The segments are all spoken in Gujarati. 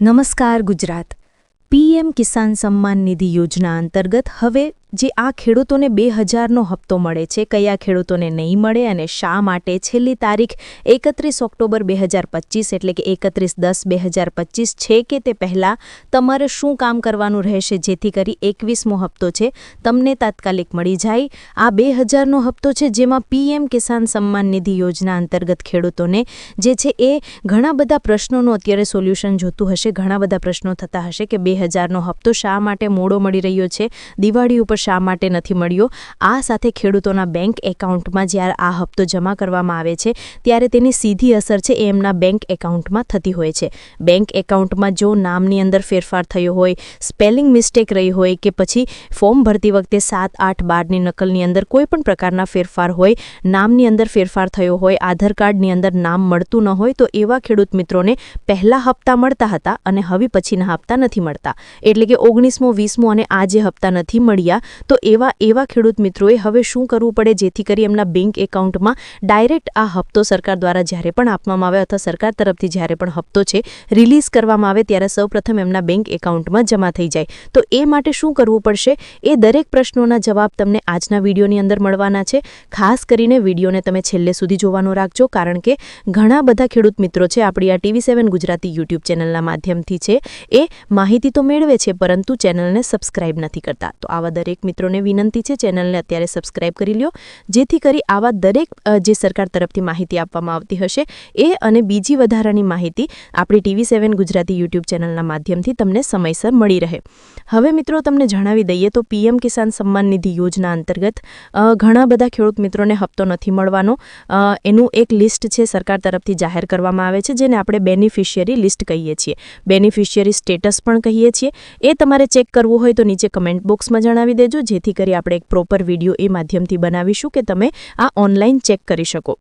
નમસ્કાર ગુજરાત. પીએમ કિસાન સન્માન નિધિ યોજના અંતર્ગત હવે જે આ ખેડૂતોને બે હજારનો હપ્તો મળે છે, કયા ખેડૂતોને નહીં મળે અને શા માટે? છેલ્લી તારીખ એકત્રીસ ઓક્ટોબર બે એટલે કે એકત્રીસ દસ બે છે કે તે પહેલાં તમારે શું કામ કરવાનું રહેશે? જેથી કરી એકવીસમો હપ્તો છે, તમને તાત્કાલિક મળી જાય. આ બે હજારનો હપ્તો છે જેમાં પીએમ કિસાન સન્માન નિધિ યોજના અંતર્ગત ખેડૂતોને જે છે એ ઘણા બધા પ્રશ્નોનું અત્યારે સોલ્યુશન જોતું હશે, ઘણા બધા પ્રશ્નો થતા હશે કે બે હજારનો હપ્તો શા માટે મોડો મળી રહ્યો છે? દિવાળી ઉપર શા માટે નથી મળ્યો? આ સાથે ખેડૂતોના બેંક એકાઉન્ટમાં જ્યારે આ હપ્તો જમા કરવામાં આવે છે, ત્યારે તેની સીધી અસર છે એ એમના બેંક એકાઉન્ટમાં થતી હોય છે. બેંક એકાઉન્ટમાં જો નામની અંદર ફેરફાર થયો હોય, સ્પેલિંગ મિસ્ટેક રહી હોય કે પછી ફોર્મ ભરતી વખતે સાત, આઠ, બારની નકલની અંદર કોઈ પણ પ્રકારના ફેરફાર હોય, નામની અંદર ફેરફાર થયો હોય, આધાર કાર્ડની અંદર નામ મળતું ન હોય, તો એવા ખેડૂત મિત્રોને પહેલા હપ્તા મળતા હતા અને હવે પછીના હપ્તા નથી મળતા. એટલે કે ઓગણીસમો, વીસમો અને આ જે હપ્તા નથી મળ્યા તો એવા એવા ખેડૂત મિત્રોએ હવે શું કરવું પડે જેથી કરી એમના બેંક એકાઉન્ટમાં ડાયરેક્ટ આ હપ્તો સરકાર દ્વારા જ્યારે પણ આપવામાં આવે અથવા સરકાર તરફથી જ્યારે પણ હપ્તો છે રિલીઝ કરવામાં આવે ત્યારે સૌપ્રથમ એમના બેંક એકાઉન્ટમાં જમા થઈ જાય. તો એ માટે શું કરવું પડશે? એ દરેક પ્રશ્નોના જવાબ તમને આજના વિડીયોની અંદર મળવાના છે. ખાસ કરીને વિડીયોને તમે છેલ્લે સુધી જોવાનો રાખજો, કારણ કે ઘણા બધા ખેડૂત મિત્રો છે, આપણી આ ટીવી સેવન ગુજરાતી યુટ્યુબ ચેનલના માધ્યમથી છે. એ માહિતી તો મેળવે છે, પરંતુ ચેનલને સબસ્ક્રાઇબ નથી કરતા. તો આવા દરેક મિત્રોને વિનંતી છે ચેનલને અત્યારે સબસ્ક્રાઇબ કરી લ્યો, જેથી કરી આવા દરેક જે સરકાર તરફથી માહિતી આપવામાં આવતી હશે, એ અને બીજી વધારાની માહિતી આપણી ટીવી સેવન ગુજરાતી યુટ્યુબ ચેનલના માધ્યમથી તમને સમયસર મળી રહે. હવે મિત્રો તમને જણાવી દઈએ તો પીએમ કિસાન સન્માન નિધિ યોજના અંતર્ગત ઘણા બધા ખેડૂત મિત્રોને હપ્તો નથી મળવાનો. એનું એક લિસ્ટ છે સરકાર તરફથી જાહેર કરવામાં આવે છે, જેને આપણે બેનિફિશિયરી લિસ્ટ કહીએ છીએ. બેનિફિશિયરી સ્ટેટસ પણ કહીએ છીએ. એ તમારે ચેક કરવું હોય તો નીચે કમેન્ટ બોક્સમાં જણાવી દેજો જેથી કરી આપણે એક પ્રોપર વીડિયો એ માધ્યમથી બનાવીશું કે તમે આ ઓનલાઈન ચેક કરી શકો.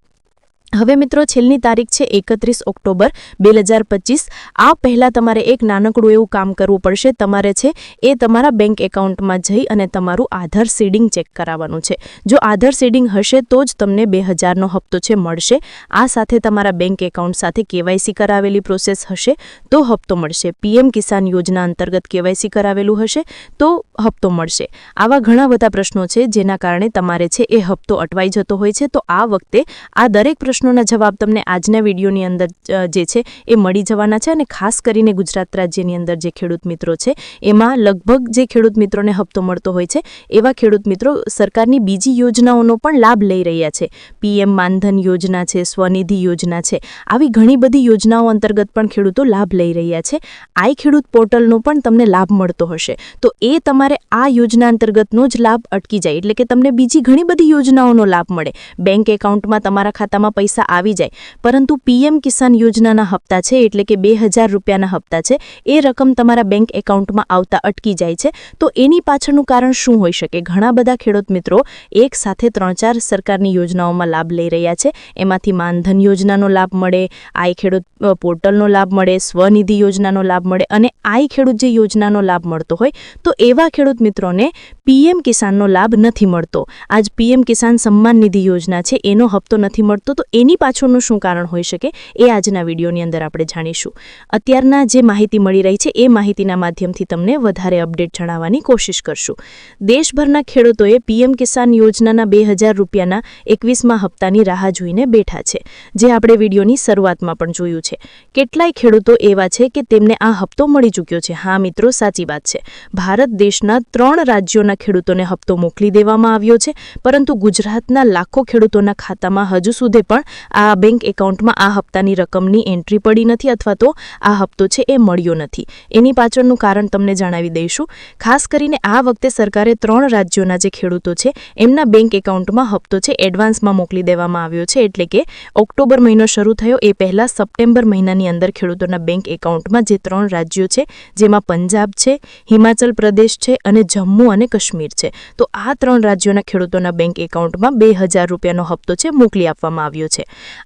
હવે મિત્રો, છેલ્લી તારીખ છે એકત્રીસ ઓક્ટોબર બે હજાર પચીસ. આ પહેલાં તમારે એક નાનકડું એવું કામ કરવું પડશે. તમારે છે એ તમારા બેંક એકાઉન્ટમાં જઈ અને તમારું આધાર સીડિંગ ચેક કરાવવાનું છે. જો આધાર સીડિંગ હશે તો જ તમને બે હજારનો હપ્તો છે મળશે. આ સાથે તમારા બેંક એકાઉન્ટ સાથે કેવાયસી કરાવેલી પ્રોસેસ હશે તો હપ્તો મળશે. પીએમ કિસાન યોજના અંતર્ગત કેવાયસી કરાવેલું હશે તો હપ્તો મળશે. આવા ઘણા બધા પ્રશ્નો છે જેના કારણે તમારે છે એ હપ્તો અટવાઈ જતો હોય છે. તો આ વખતે આ દરેક પ્રશ્નોના જવાબ તમને આજના વિડીયોની અંદર જે છે એ મળી જવાના છે અને ખાસ કરીને ગુજરાત રાજ્યની અંદર જે ખેડૂત મિત્રો છે, એમાં લગભગ જે ખેડૂત મિત્રોને હપ્તો મળતો હોય છે, એવા ખેડૂત મિત્રો સરકારની બીજી યોજનાઓનો પણ લાભ લઈ રહ્યા છે. પીએમ માનધન યોજના છે, સ્વનિધિ યોજના છે, આવી ઘણી બધી યોજનાઓ અંતર્ગત પણ ખેડૂતો લાભ લઈ રહ્યા છે. આઈ ખેડૂત પોર્ટલનો પણ તમને લાભ મળતો હશે. તો એ તમારે આ યોજના અંતર્ગતનો જ લાભ અટકી જાય, એટલે કે તમને બીજી ઘણી બધી યોજનાઓનો લાભ મળે. બેંક એકાઉન્ટમાં તમારા ખાતામાં પૈસા આવી જાય. પરંતુ પીએમ કિસાન યોજનાના હપ્તા છે, એટલે કે બે રૂપિયાના હપ્તા છે, એ રકમ તમારા બેંક એકાઉન્ટમાં આવતા અટકી જાય છે. તો એની પાછળનું કારણ શું હોઈ શકે? ઘણા બધા ખેડૂત મિત્રો એક સાથે ત્રણ ચાર સરકારની યોજનાઓમાં લાભ લઈ રહ્યા છે. એમાંથી માનધન યોજનાનો લાભ મળે, આઈ ખેડૂત પોર્ટલનો લાભ મળે, સ્વનિધિ યોજનાનો લાભ મળે અને આઈ ખેડૂત જે યોજનાનો લાભ મળતો હોય, તો એવા ખેડૂત મિત્રોને પીએમ કિસાનનો લાભ નથી મળતો. આજ પીએમ કિસાન સન્માન નિધિ યોજના છે, એનો હપ્તો નથી મળતો, તો એની પાછળનું શું કારણ હોઈ શકે એ આજના વિડીયોની અંદર આપણે જાણીશું. અત્યારના જે માહિતી મળી રહી છે, એ માહિતીના માધ્યમથી તમને વધારે અપડેટ જણાવવાની કોશિશ કરશું. દેશભરના ખેડૂતોએ પીએમ કિસાન યોજનાના બે હજાર રૂપિયાના એકવીસમાં હપ્તાની રાહ જોઈને બેઠા છે, જે આપણે વિડીયોની શરૂઆતમાં પણ જોયું છે. કેટલાય ખેડૂતો એવા છે કે તેમને આ હપ્તો મળી ચૂક્યો છે. હા મિત્રો, સાચી વાત છે. ભારત દેશના ત્રણ રાજ્યોના ખેડૂતોને હપ્તો મોકલી દેવામાં આવ્યો છે, પરંતુ ગુજરાતના લાખો ખેડૂતોના ખાતામાં હજુ સુધી પણ આ બેંક એકાઉન્ટમાં આ હપ્તાની રકમની એન્ટ્રી પડી નથી અથવા તો આ હપ્તો છે એ મળ્યો નથી. એની પાછળનું કારણ તમને જણાવી દઈશું. ખાસ કરીને આ વખતે સરકારે ત્રણ રાજ્યોના જે ખેડૂતો છે, એમના બેંક એકાઉન્ટમાં હપ્તો છે એડવાન્સમાં મોકલી દેવામાં આવ્યો છે. એટલે કે ઓક્ટોબર મહિનો શરૂ થયો એ પહેલાં સપ્ટેમ્બર મહિનાની અંદર ખેડૂતોના બેંક એકાઉન્ટમાં જે ત્રણ રાજ્યો છે, જેમાં પંજાબ છે, હિમાચલ પ્રદેશ છે અને જમ્મુ અને કાશ્મીર છે. તો આ ત્રણ રાજ્યોના ખેડૂતોના બેંક એકાઉન્ટમાં બે હજાર રૂપિયાનો હપ્તો છે મોકલી આપવામાં આવ્યો છે.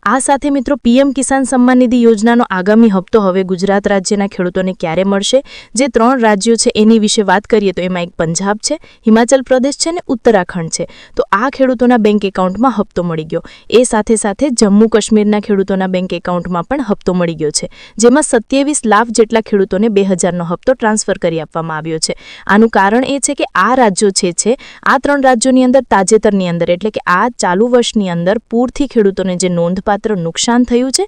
આ સાથે મિત્રો પીએમ કિસાન સન્માન નિધિ યોજનાનો આગામી હપ્તો હવે ગુજરાત રાજ્યના ખેડૂતોને ક્યારે મળશે? જે ત્રણ રાજ્યો છે એની વિશે વાત કરીએ તો એમાં એક પંજાબ છે, હિમાચલ પ્રદેશ છે અને ઉત્તરાખંડ છે. તો આ ખેડૂતોના બેંક એકાઉન્ટમાં હપ્તો મળી ગયો. એ સાથે સાથે જમ્મુ કાશ્મીરના ખેડૂતોના બેંક એકાઉન્ટમાં પણ હપ્તો મળી ગયો છે, જેમાં સત્યાવીસ લાખ જેટલા ખેડૂતોને બે હજારનો હપ્તો ટ્રાન્સફર કરી આપવામાં આવ્યો છે. આનું કારણ એ છે કે આ રાજ્યો છે છે, આ ત્રણ રાજ્યોની અંદર તાજેતરની અંદર એટલે કે આ ચાલુ વર્ષની અંદર પૂરથી ખેડૂતોને જે નોંધપાત્ર નુકસાન થયું છે,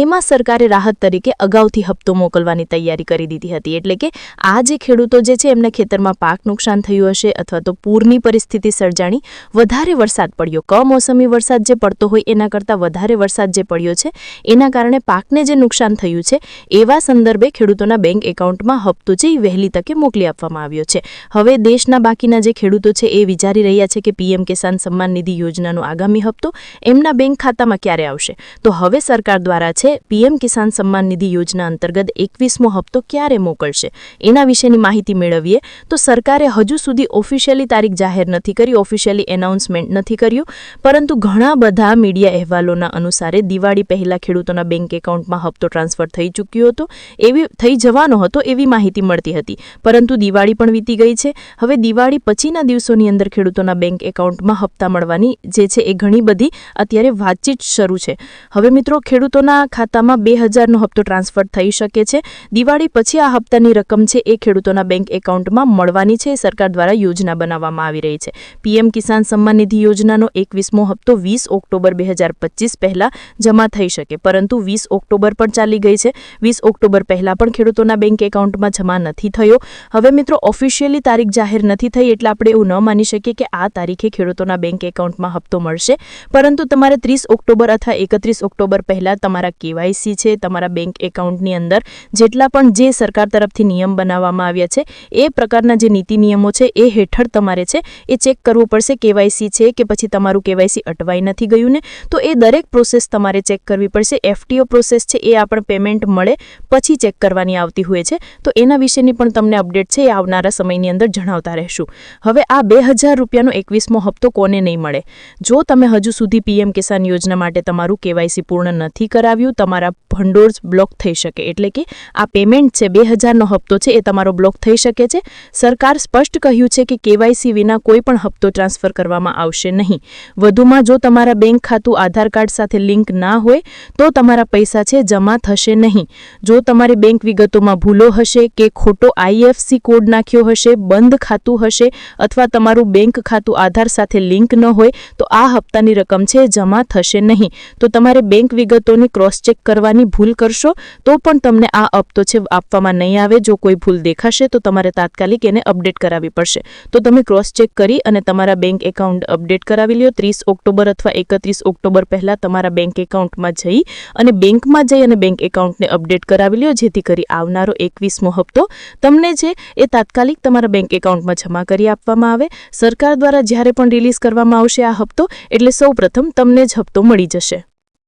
એમાં સરકારે રાહત તરીકે અગાઉથી હપ્તો મોકલવાની તૈયારી કરી દીધી હતી. એટલે કે આ જે ખેડૂતો જે છે, એમને ખેતરમાં પાક નુકસાન થયું હશે અથવા તો પૂરની પરિસ્થિતિ સર્જાણી, વધારે વરસાદ પડ્યો, કમોસમી વરસાદ જે પડતો હોય એના કરતાં વધારે વરસાદ જે પડ્યો છે, એના કારણે પાકને જે નુકસાન થયું છે, એવા સંદર્ભે ખેડૂતોના બેંક એકાઉન્ટમાં હપ્તો જે વહેલી તકે મોકલી આપવામાં આવ્યો છે. હવે દેશના બાકીના જે ખેડૂતો છે, એ વિચારી રહ્યા છે કે પીએમ કિસાન સન્માન નિધિ યોજનાનો આગામી હપ્તો, એમના બેંક ખાતામાં ક્યારે આવશે? તો હવે સરકાર દ્વારા છે, પીએમ કિસાન સન્માન નિધિ યોજના અંતર્ગત એકવીસમો હપ્તો ક્યારે મોકલશે? એના વિશેની માહિતી મેળવીએ. તો સરકારે હજુ સુધી ઓફિશિયલી તારીખ જાહેર નથી કરી, ઓફિશિયલી એનાઉન્સમેન્ટ નથી કર્યું. પરંતુ ઘણા બધા મીડિયા અહેવાલોના અનુસારે દિવાળી પહેલા ખેડૂતોના બેંક એકાઉન્ટમાં હપ્તો ટ્રાન્સફર થઈ ચૂક્યો હતો, એવી, થઈ જવાનો હતો એવી માહિતી મળતી હતી. પરંતુ દિવાળી પણ વીતી ગઈ છે. હવે દિવાળી પછીના દિવસોની અંદર ખેડૂતોના બેંક એકાઉન્ટમાં હપ્તા મળવાની જે છે એ ઘણી બધી અત્યારે વાતચીત શરૂ છે. હવે મિત્રો, ખેડૂતોના ખાતામાં બે હજારનો હપ્તો ટ્રાન્સફર થઈ શકે છે. દિવાળી પછી આ હપ્તાની રકમ છે એ ખેડૂતોના બેંક એકાઉન્ટમાં મળવાની છે. સરકાર દ્વારા યોજના બનાવવામાં આવી રહી છે. પીએમ કિસાન સન્માન નિધિ યોજનાનો એકવીસમો હપ્તો વીસ ઓક્ટોબર બે હજાર પચીસ પહેલાં જમા થઈ શકે. પરંતુ વીસ ઓક્ટોબર પણ ચાલી ગઈ છે. વીસ ઓક્ટોબર પહેલાં પણ ખેડૂતોના બેંક એકાઉન્ટમાં જમા નથી થયો. હવે મિત્રો, ઓફિશિયલી તારીખ જાહેર નથી થઈ એટલે આપણે એવું ન માની શકીએ કે આ તારીખે ખેડૂતોના બેંક એકાઉન્ટમાં હપ્તો મળશે. પરંતુ તમારે ત્રીસ ઓક્ટોબર અથવા એકત્રીસ ઓક્ટોબર પહેલાં તમારા કેવાયસી છે, તમારા બેંક એકાઉન્ટની અંદર જેટલા પણ જે સરકાર તરફથી નિયમ બનાવવામાં આવ્યા છે, એ પ્રકારના જે નીતિ નિયમો છે, એ હેઠળ તમારે છે, એ ચેક કરવું પડશે કેવાયસી છે કે પછી તમારું કેવાયસી અટવાઈ નથી ગયું ને? તો એ દરેક પ્રોસેસ તમારે ચેક કરવી પડશે. એફટીઓ પ્રોસેસ છે, એ આપણે પેમેન્ટ મળે, પછી ચેક કરવાની આવતી હોય છે. તો એના વિશેની પણ તમને અપડેટ છે, એ આવનારા સમયની અંદર જણાવતા રહેશું. હવે આ બે હજાર રૂપિયાનો એકવીસમો હપ્તો કોને નહીં મળે? જો તમે હજુ સુધી પીએમ કિસાન યોજના માટે તમારું કેવાયસી પૂર્ણ નથી કરાવ્યું, તમારા ભંડોળ બ્લોક થઈ શકે. એટલે કે આ પેમેન્ટ છે, બે હજારનો હપ્તો છે, એ તમારો બ્લોક થઈ શકે છે. સરકાર સ્પષ્ટ કહ્યું છે કે કેવાયસી વિના કોઈ પણ હપ્તો ટ્રાન્સફર કરવામાં આવશે નહીં. વધુમાં જો તમારા બેંક ખાતું, આધાર કાર્ડ સાથે લિંક ના હોય, તો તમારા પૈસા છે, જમા થશે નહીં. જો તમારી બેંક વિગતોમાં ભૂલો હશે કે ખોટો આઈએફસી કોડ નાખ્યો હશે, બંધ ખાતું હશે અથવા તમારું બેંક ખાતું, આધાર સાથે લિંક ન હોય, તો આ હપ્તાની રકમ છે, જમા થશે નહીં. તો તમારે બેંક વિગતોની ક્રોસ ચેક કરવાની ભૂલ કરશો, તો પણ તમને આ હપ્તો છે આપવામાં નહીં આવે. જો કોઈ ભૂલ દેખાશે, તો તમારે તાત્કાલિક એને અપડેટ કરાવવી પડશે. તો તમે ક્રોસ ચેક કરી અને તમારા બેંક એકાઉન્ટ અપડેટ કરાવી લ્યો. ત્રીસ ઓક્ટોબર અથવા એકત્રીસ ઓક્ટોબર પહેલાં તમારા બેંક એકાઉન્ટમાં જઈ અને બેંકમાં જઈ અને બેંક એકાઉન્ટને અપડેટ કરાવી લ્યો. જેથી કરી આવનારો એકવીસમો હપ્તો તમને છે એ તાત્કાલિક તમારા બેંક એકાઉન્ટમાં જમા કરી આપવામાં આવે. સરકાર દ્વારા જ્યારે પણ રિલીઝ કરવામાં આવશે આ હપ્તો, એટલે સૌપ્રથમ તમને જ હપ્તો મળી જશે.